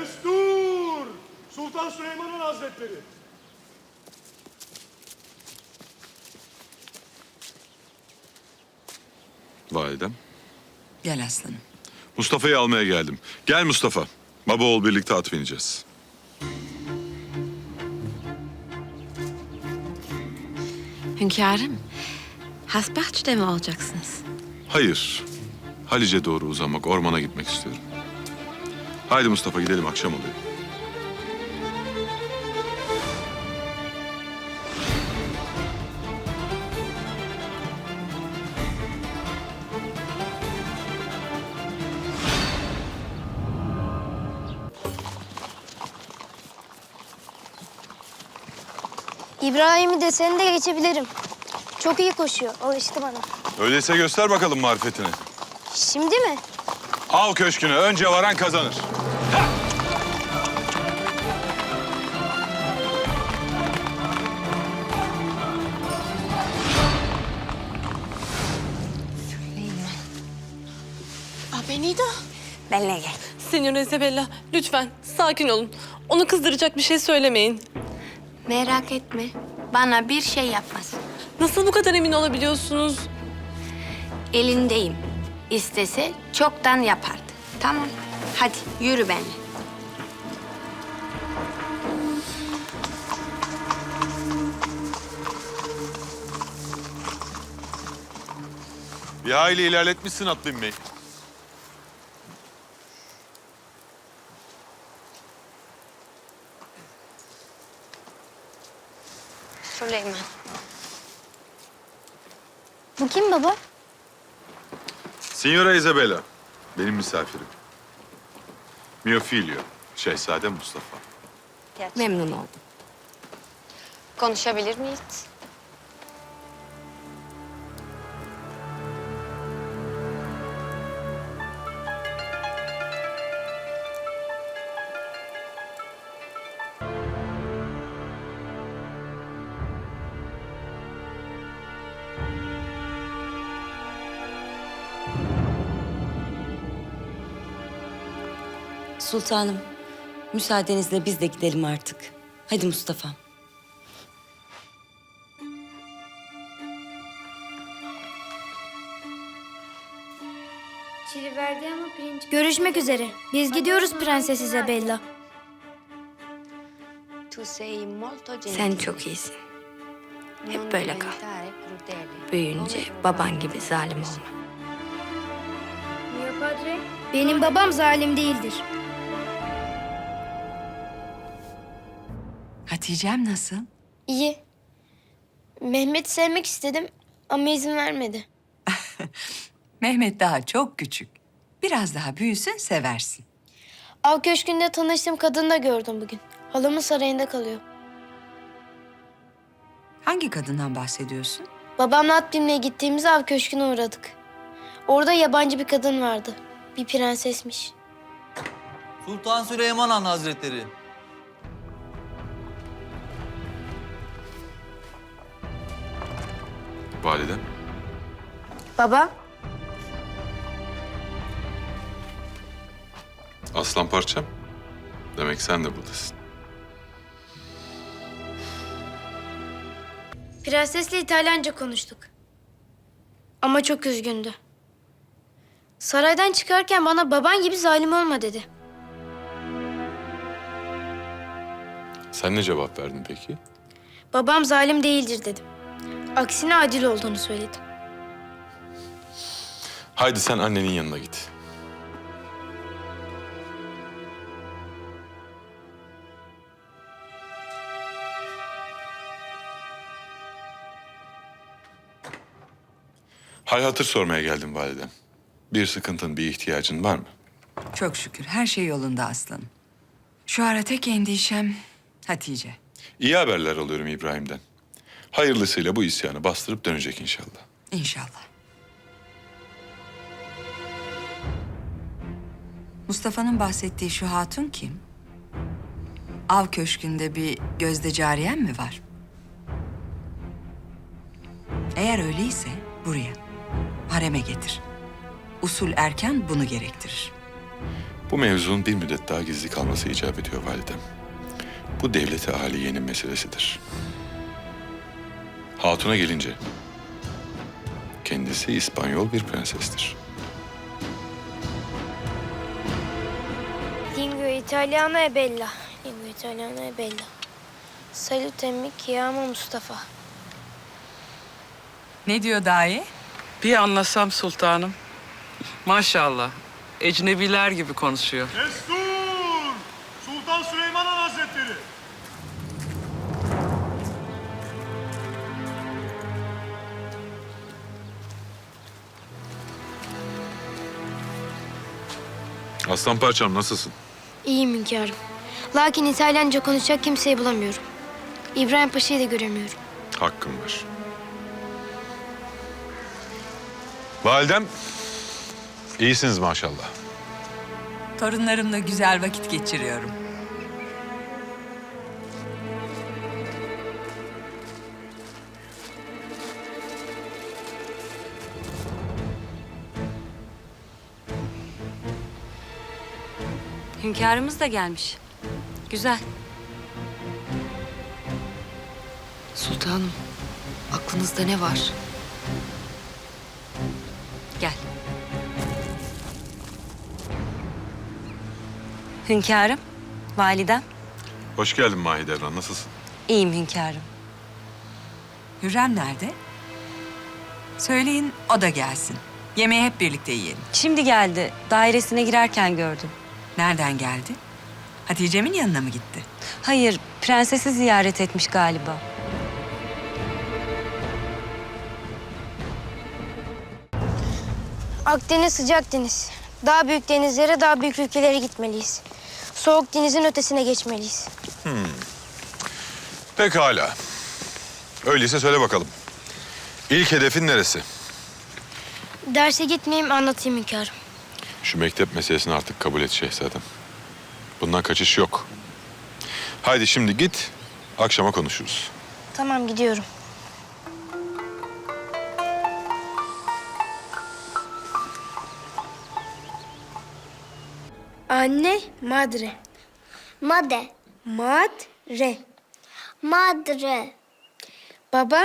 Destur! Sultan Süleyman'ın Hazretleri. Validem. Gel aslanım. Mustafa'yı almaya geldim. Gel Mustafa. Baba oğul birlikte at bineceğiz. Hünkârım, Hasbahçe'de mi olacaksınız? Hayır. Halice doğru uzamak, ormana gitmek istiyorum. Haydi Mustafa gidelim akşam oluyor. İbrahim'i de seni de geçebilirim. Çok iyi koşuyor. Alıştı bana. Öyleyse göster bakalım marifetini. Şimdi mi? Av köşküne önce varan kazanır. Senyor Isabella lütfen sakin olun. Onu kızdıracak bir şey söylemeyin. Merak etme. Bana bir şey yapmaz. Nasıl bu kadar emin olabiliyorsunuz? Elindeyim. İstese çoktan yapardı. Tamam. Hadi yürü benimle. Bir hayli ilerletmişsin at Süleyman. Bu kim baba? Signora Isabella. Benim misafirim. Mio figlio. Şehzade Mustafa. Memnun oldum. Konuşabilir miyiz? Sultanım, müsaadenizle biz de gidelim artık. Hadi Mustafa. Çili verdi ama pirinç. Görüşmek üzere. Biz gidiyoruz Prenses Isabella. Sen çok iyisin. Hep böyle kal. Büyüyünce baban gibi zalim olma. Benim babam zalim değildir. Hatice'm nasıl? İyi. Mehmet'i sevmek istedim ama izin vermedi. Mehmet daha çok küçük. Biraz daha büyüsün seversin. Av köşkünde tanıştığım kadını da gördüm bugün. Halamın sarayında kalıyor. Hangi kadından bahsediyorsun? Babamla at binmeye gittiğimiz av köşküne uğradık. Orada yabancı bir kadın vardı. Bir prensesmiş. Sultan Süleyman Han Hazretleri. Validem. Baba, Aslan parçam. Demek sen de buradasın. prensesle İtalyanca konuştuk. Ama çok üzgündü. Saraydan çıkarken bana baban gibi zalim olma dedi. Sen ne cevap verdin peki? Babam zalim değildir dedim. Aksine adil olduğunu söyledim. Haydi sen annenin yanına git. Hal hatır sormaya geldim validem. Bir sıkıntın, bir ihtiyacın var mı? Çok şükür her şey yolunda aslanım. Şu ara tek endişem Hatice. İyi haberler alıyorum İbrahim'den. Hayırlısıyla bu isyanı bastırıp dönecek inşallah. İnşallah. Mustafa'nın bahsettiği şu hatun kim? Av köşkünde bir gözde cariyen mi var? Eğer öyleyse buraya, hareme getir. Usul erken bunu gerektirir. Bu mevzunun bir müddet daha gizli kalması icap ediyor validem. Bu devleti aliyenin meselesidir. Hatun'a gelince kendisi İspanyol bir prensestir. Lingua italiana e bella. Lingua italiana e bella. Salutemi chiamo Mustafa. Ne diyor dahi? Bir anlasam sultanım. Maşallah. Ecnebiler gibi konuşuyor. Destur! Aslan parçam nasılsın? İyiyim hünkârım. Lakin İtalyanca konuşacak kimseyi bulamıyorum. İbrahim Paşa'yı da göremiyorum. Hakkım var. Validem, iyisiniz maşallah. Torunlarımla güzel vakit geçiriyorum. Hünkârımız da gelmiş. Güzel. Sultanım, aklınızda ne var? Gel. Hünkârım, validem. Hoş geldin Mahidevran, nasılsın? İyiyim hünkârım. Hürrem nerede? Söyleyin o da gelsin. Yemeği hep birlikte yiyelim. Şimdi geldi. Dairesine girerken gördüm. Nereden geldi? Hatice'min yanına mı gitti? Hayır, prensesi ziyaret etmiş galiba. Akdeniz sıcak deniz. Daha büyük denizlere, daha büyük ülkelere gitmeliyiz. Soğuk denizin ötesine geçmeliyiz. Pekala. Öyleyse söyle bakalım. İlk hedefin neresi? Derse gitmeyeyim, anlatayım hünkârım. Şu mektep meselesini artık kabul et şehzadem. Bundan kaçış yok. Haydi şimdi git, akşama konuşuruz. Tamam, gidiyorum. Anne, madre. Made. Madre. Madre. Baba,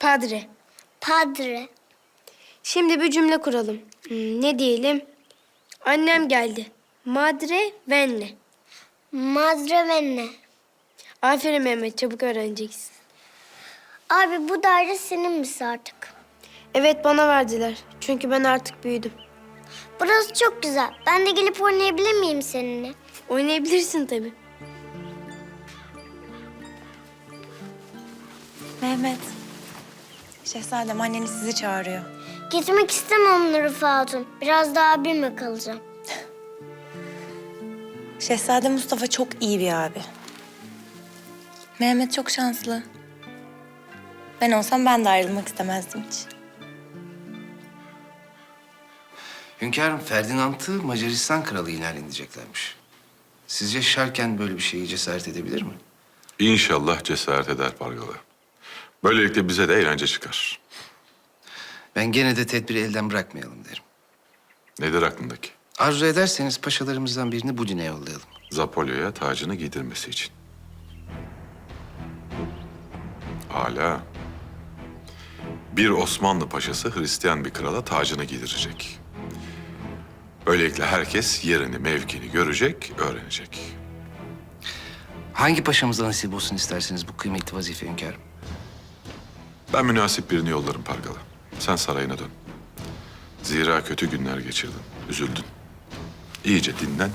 padre. Padre. Şimdi bir cümle kuralım. Hmm, ne diyelim? Annem geldi. Madre venne. Madre venne. Aferin Mehmet, çabuk öğreneceksin. Abi bu daire senin misin artık? Evet, bana verdiler. Çünkü ben artık büyüdüm. Burası çok güzel. Ben de gelip oynayabilir miyim seninle? Oynayabilirsin tabii. Mehmet. Şehzadem anneniz sizi çağırıyor. Gitmek istemem Nurife Hatun. Biraz daha abimle kalacağım. Şehzade Mustafa çok iyi bir abi. Mehmet çok şanslı. Ben olsam ben de ayrılmak istemezdim hiç. Hünkârım Ferdinand'ı Macaristan kralı ilan edeceklermiş. Sizce Şarken böyle bir şeyi cesaret edebilir mi? İnşallah cesaret eder Pargalı. Böylelikle bize de eğlence çıkar. Ben gene de tedbiri elden bırakmayalım derim. Nedir aklındaki? Arzu ederseniz paşalarımızdan birini Budin'e yollayalım. Zapolyo'ya tacını giydirmesi için. Hala. Bir Osmanlı paşası Hristiyan bir krala tacını giydirecek. Böylelikle herkes yerini, mevkini görecek, öğrenecek. Hangi paşamıza nasip olsun isterseniz bu kıymetli vazife hünkârım? Ben münasip birini yollarım Pargalı. Sen sarayına dön. Zira kötü günler geçirdin, üzüldün. İyice dinlen,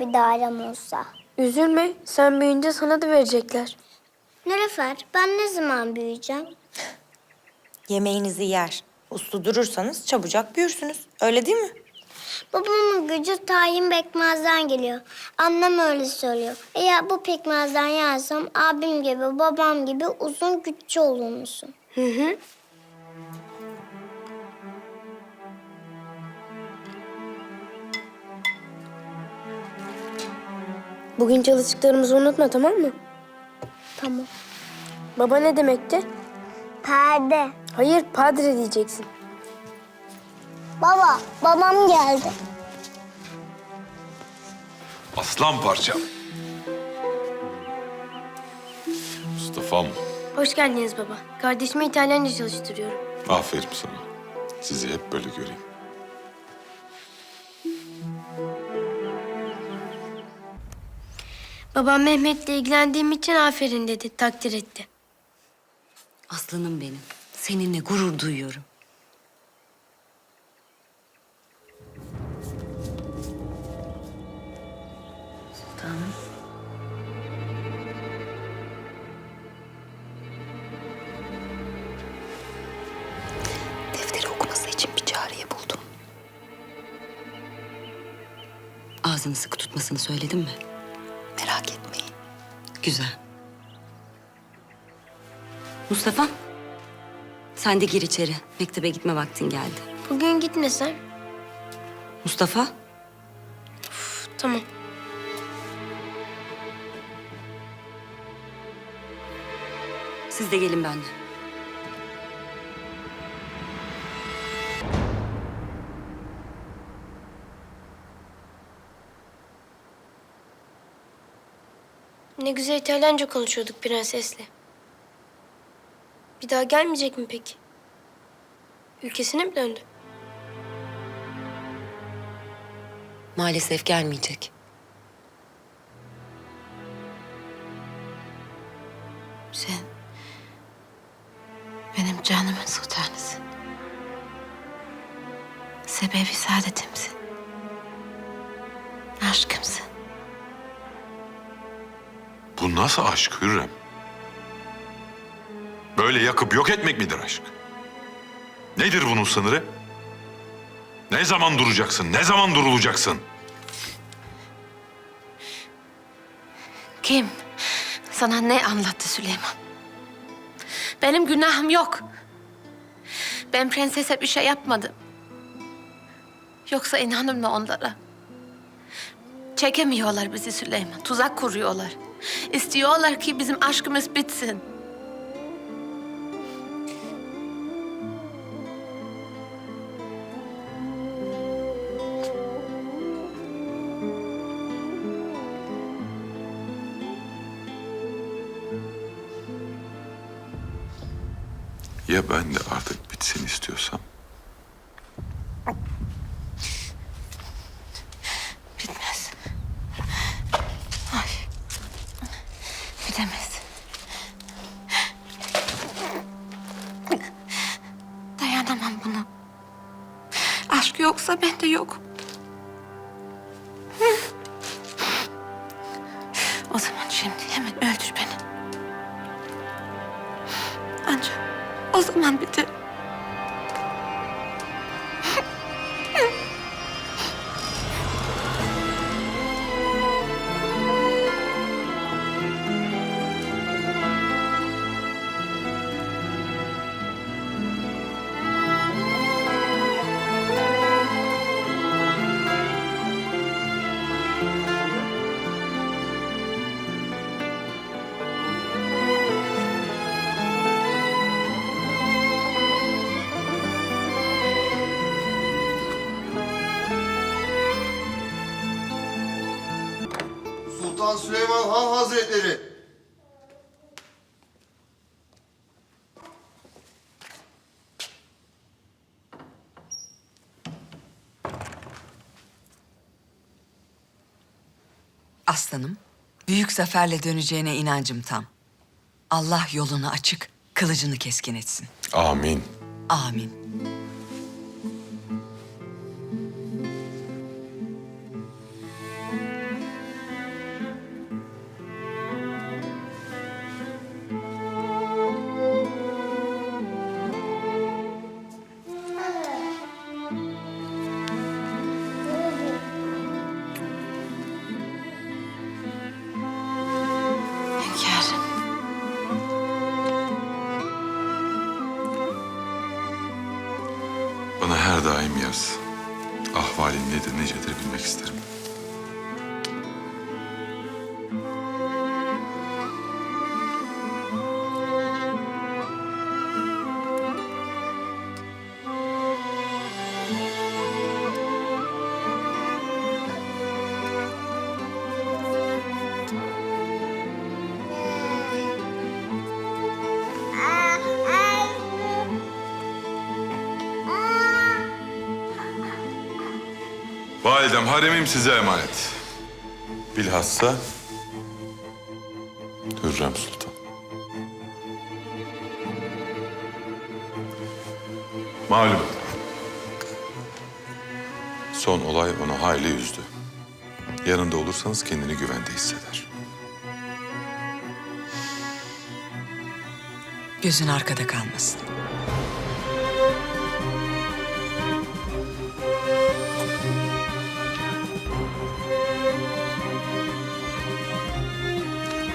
Keşke bir dairem olsa. Üzülme, sen büyüyünce sana da verecekler. Nurifer, ben ne zaman büyüyeceğim? Yemeğinizi yer, uslu durursanız çabucak büyürsünüz. Öyle değil mi? Babamın gücü tayin pekmezden geliyor. Annem öyle söylüyor. Eğer bu pekmezden yersem abim gibi babam gibi uzun güçlü olur musun? Hı hı. Bugün çalıştıklarımızı unutma tamam mı? Tamam. Baba ne demekti? Perde. Hayır padre diyeceksin. Baba, babam geldi. Aslan parçam. Mustafa'm. Hoş geldiniz baba. Kardeşimi İtalyanca çalıştırıyorum. Aferin sana. Sizi hep böyle göreyim. Babam Mehmet'le ilgilendiğim için aferin dedi, takdir etti. Aslanım benim. Seninle gurur duyuyorum. Sultanım. Defteri okuması için bir çareyi buldum. Ağzını sıkı tutmasını söyledim mi? Güzel. Mustafa. Sen de gir içeri. Mektebe gitme vaktin geldi. Bugün gitmesem? Mustafa. Tamam. Siz de gelin benimle. Ne güzel İtalyanca konuşuyorduk prensesle. Bir daha gelmeyecek mi peki? Ülkesine mi döndü? Maalesef gelmeyecek. Sen benim canımın sultanısın. Sebebi saadetimsin. Nasıl aşk Hürrem? Böyle yakıp yok etmek midir aşk? Nedir bunun sınırı? Ne zaman duracaksın? Ne zaman durulacaksın? Kim? Sana ne anlattı Süleyman? Benim günahım yok. Ben prensese bir şey yapmadım. Yoksa inanır mı onlara? Çekemiyorlar bizi Süleyman. Tuzak kuruyorlar. İstiyorlar ki bizim aşkımız bitsin. Ya ben de artık bitsin istiyorsam? Süleyman Han Hazretleri. Aslanım, büyük zaferle döneceğine inancım tam. Allah yolunu açık, kılıcını keskin etsin. Amin. Amin. Daim yaz. Ahvalin nedir necedir bilmek isterim. Validem haremim size emanet. Bilhassa Hürrem Sultan. Malum. Son olay onu hayli üzdü. Yanında olursanız kendini güvende hisseder. Gözün arkada kalmasın.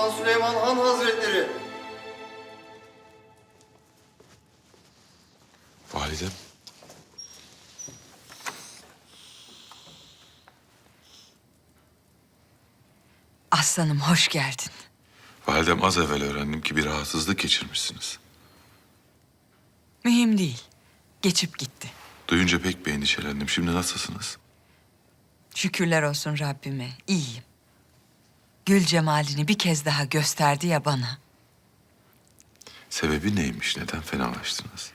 Sultan Süleyman Han Hazretleri. Validem. Aslanım hoş geldin. Validem az evvel öğrendim ki bir rahatsızlık geçirmişsiniz. Mühim değil. Geçip gitti. Duyunca pek bir endişelendim. Şimdi nasılsınız? Şükürler olsun Rabbime. İyiyim. Gül cemalini bir kez daha gösterdi ya bana. Sebebi neymiş? Neden fenalaştınız?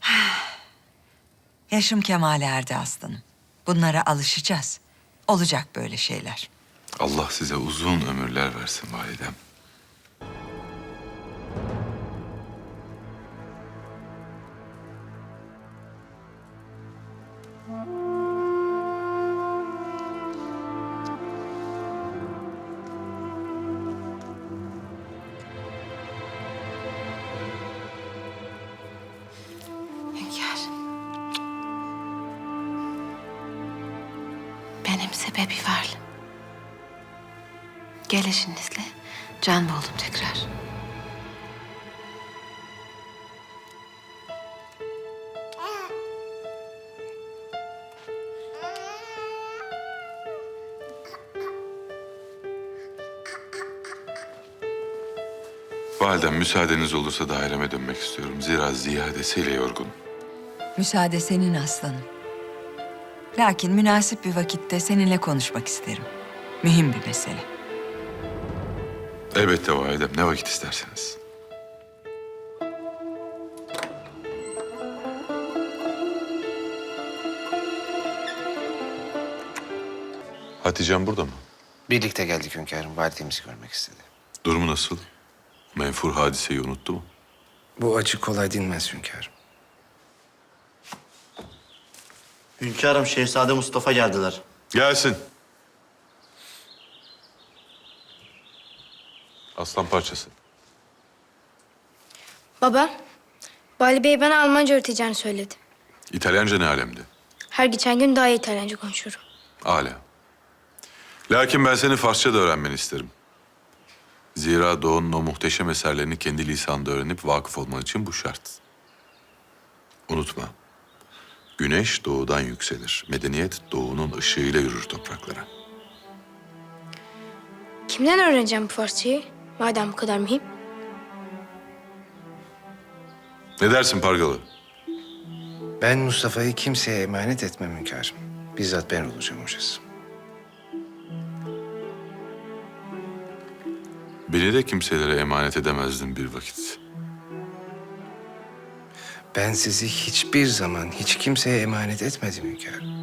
Yaşım kemale erdi aslanım. Bunlara alışacağız. Olacak böyle şeyler. Allah size uzun ömürler versin validem. Hünkâr. Benim sebebi varlığım. Gelişinizle can buldum tekrar. Validem müsaadeniz olursa daireme dönmek istiyorum. Zira ziyadesiyle yorgun. Müsaade senin aslanım. Lakin münasip bir vakitte seninle konuşmak isterim. Mühim bir mesele. Elbette validem. Ne vakit isterseniz. Hatice'm burada mı? Birlikte geldik hünkârım. Validemizi görmek istedi. Durumu nasıl? Menfur hadiseyi unuttu mu? Bu acı kolay dinmez hünkârım. Hünkârım Şehzade Mustafa geldiler. Gelsin. Aslan parçası. Baba, Bali Bey bana Almanca öğreteceğini söyledi. İtalyanca ne alemde? Her geçen gün daha iyi İtalyanca konuşuyorum. Âlâ. Lakin ben senin Farsça da öğrenmeni isterim. Zira Doğu'nun o muhteşem eserlerini kendi lisanında öğrenip vakıf olman için bu şart. Unutma. Güneş doğudan yükselir. Medeniyet doğunun ışığıyla yürür topraklara. Kimden öğreneceğim bu Farsçayı? Madem bu kadar mühim. Ne dersin Pargalı? Ben Mustafa'yı kimseye emanet etmem hünkârım. Bizzat ben olacağım hocası. Beni de kimselere emanet edemezdin bir vakit. Ben sizi hiçbir zaman hiç kimseye emanet etmedim hünkârım.